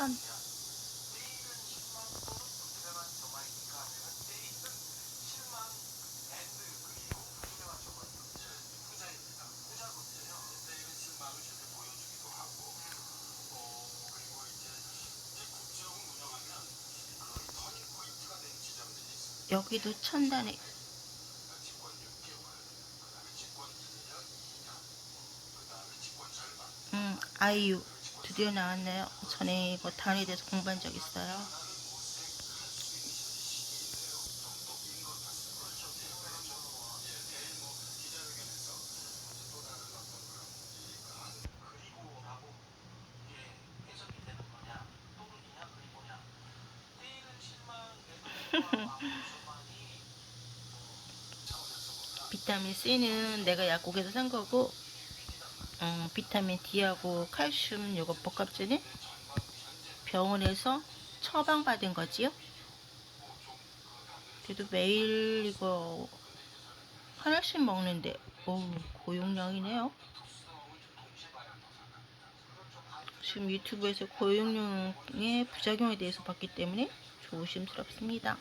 천. 여기도 천단에 음, 아이유 드디어 나왔네요. 전에 이거 단에 대해서 공부한 적 있어요. 비타민 C는 내가 약국에서 산 거고, 음, 비타민 D하고 칼슘 요거 복합제는 병원에서 처방받은 거지요. 그래도 매일 이거 하나씩 먹는데, 오 고용량이네요. 지금 유튜브에서 고용량의 부작용에 대해서 봤기 때문에 조심스럽습니다.